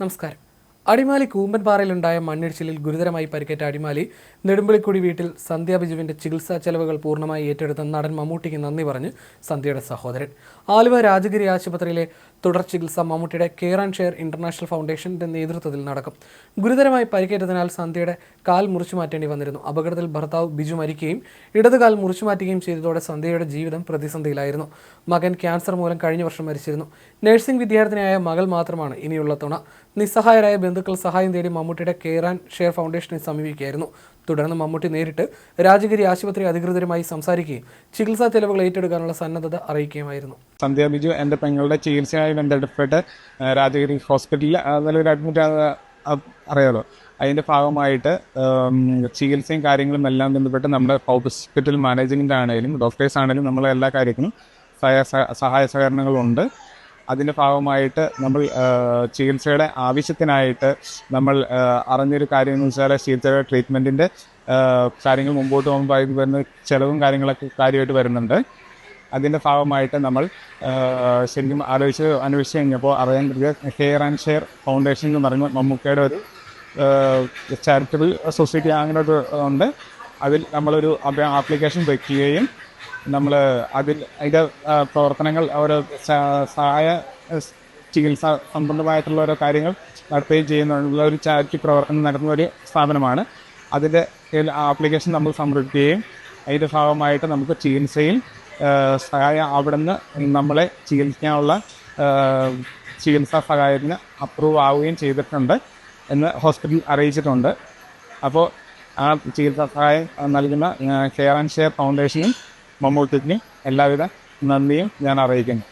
നമസ്കാരം അടിമാലി കൂമ്പൻപാറയിലുണ്ടായ മണ്ണിടിച്ചിലിൽ ഗുരുതരമായി പരിക്കേറ്റ അടിമാലി നെടുമ്പളിക്കുടി വീട്ടിൽ സന്ധ്യ ബിജുവിന്റെ ചികിത്സാ ചെലവുകൾ പൂർണമായി ഏറ്റെടുത്ത നടൻ മമ്മൂട്ടിക്ക് നന്ദി പറഞ്ഞ് സന്ധ്യയുടെ സഹോദരൻ. ആലുവ രാജഗിരി ആശുപത്രിയിലെ തുടർ ചികിത്സ മമ്മൂട്ടിയുടെ കെയർ ആൻഡ് ഷെയർ ഇന്റർനാഷണൽ ഫൗണ്ടേഷന്റെ നേതൃത്വത്തിൽ നടക്കും. ഗുരുതരമായി പരിക്കേറ്റതിനാൽ സന്ധ്യയുടെ കാൽ മുറിച്ചു മാറ്റേണ്ടി വന്നിരുന്നു. അപകടത്തിൽ ഭർത്താവ് ബിജു മരിക്കുകയും ഇടതുകാൽ മുറിച്ചു മാറ്റുകയും ചെയ്തതോടെ സന്ധ്യയുടെ ജീവിതം പ്രതിസന്ധിയിലായിരുന്നു. മകൻ ക്യാൻസർ മൂലം കഴിഞ്ഞ വർഷം മരിച്ചിരുന്നു. നഴ്സിംഗ് വിദ്യാർത്ഥിനിയായ മകൾ മാത്രമാണ് ഇനിയുള്ള തുണ. നിസ്സഹായരായ ബന്ധുക്കൾ സഹായം തേടി മമ്മൂട്ടിയുടെ കെയർ ആൻഡ് ഷെയർ ഫൗണ്ടേഷനെ സമീപിക്കുകയായിരുന്നു. തുടർന്ന് മമ്മൂട്ടി നേരിട്ട് രാജഗിരി ആശുപത്രി അധികൃതരുമായി സംസാരിക്കുകയും ചികിത്സാ ചെലവുകൾ ഏറ്റെടുക്കാനുള്ള സന്നദ്ധത അറിയിക്കുകയുമായിരുന്നു. സന്ധ്യ ബിജു എന്റെ പെങ്ങളുടെ ചികിത്സയുമായി ബന്ധപ്പെട്ട് രാജഗിരി ഹോസ്പിറ്റലിൽ അഡ്മിറ്റ് അറിയാലോ? അതിന്റെ ഭാഗമായിട്ട് ചികിത്സയും കാര്യങ്ങളും എല്ലാം ബന്ധപ്പെട്ട് നമ്മുടെ ഹോസ്പിറ്റൽ മാനേജ്മെന്റ് ആണെങ്കിലും ഡോക്ടേഴ്സ് ആണെങ്കിലും നമ്മളെ എല്ലാ കാര്യത്തിനും സഹായ സഹ- സഹായ സഹകരണങ്ങളുണ്ട്. അതിന്റെ ഭാഗമായിട്ട് നമ്മൾ ചികിത്സയുടെ ആവശ്യത്തിനായിട്ട് നമ്മൾ അറിഞ്ഞൊരു കാര്യം എന്ന് വെച്ചാൽ ചികിത്സയുടെ ട്രീറ്റ്മെന്റിന്റെ കാര്യങ്ങൾ മുമ്പോട്ട് പോകുമ്പോൾ വരുന്ന ചിലവും കാര്യങ്ങളൊക്കെ കാര്യമായിട്ട് വരുന്നുണ്ട്. അതിന്റെ ഭാഗമായിട്ട് നമ്മൾ ശരിക്കും ആലോചിച്ച് അന്വേഷിച്ച് കഴിഞ്ഞപ്പോൾ അറിയാൻ പറ്റിയ ഹെയർ ആൻഡ് ഷെയർ ഫൗണ്ടേഷൻ എന്ന് പറയുമ്പോൾ മമ്മൂക്കയുടെ ഒരു ചാരിറ്റബിൾ സൊസൈറ്റി അങ്ങനെ ഒരു ഉണ്ട്. അതിൽ നമ്മളൊരു ആപ്ലിക്കേഷൻ വയ്ക്കുകയും നമ്മൾ അതിൽ അതിന്റെ പ്രവർത്തനങ്ങൾ ഓരോ സഹായ ചികിത്സ സംബന്ധമായിട്ടുള്ള ഓരോ കാര്യങ്ങൾ നടത്തുകയും ചെയ്യുന്നുള്ള ഒരു ചാരിറ്റി പ്രവർത്തനം നടത്തുന്ന ഒരു സ്ഥാപനമാണ്. അതിന്റെ ആപ്ലിക്കേഷൻ നമ്മൾ സമർപ്പിക്കുകയും അതിന്റെ ഭാഗമായിട്ട് നമുക്ക് ചികിത്സയിൽ സഹായം അവിടെ നിന്ന് നമ്മളെ ചികിത്സിക്കാനുള്ള ചികിത്സാ സഹായത്തിന് അപ്രൂവ് ആവുകയും ചെയ്തിട്ടുണ്ട് എന്ന് ഹോസ്പിറ്റൽ അറിയിച്ചിട്ടുണ്ട്. അപ്പോൾ ആ ചികിത്സാ സഹായം നൽകുന്ന കെയർ ആൻഡ് ഷെയർ ഫൗണ്ടേഷനും മമ്മൂട്ടിക്കും എല്ലാവിധ നന്ദിയും ഞാൻ അറിയിക്കുന്നു.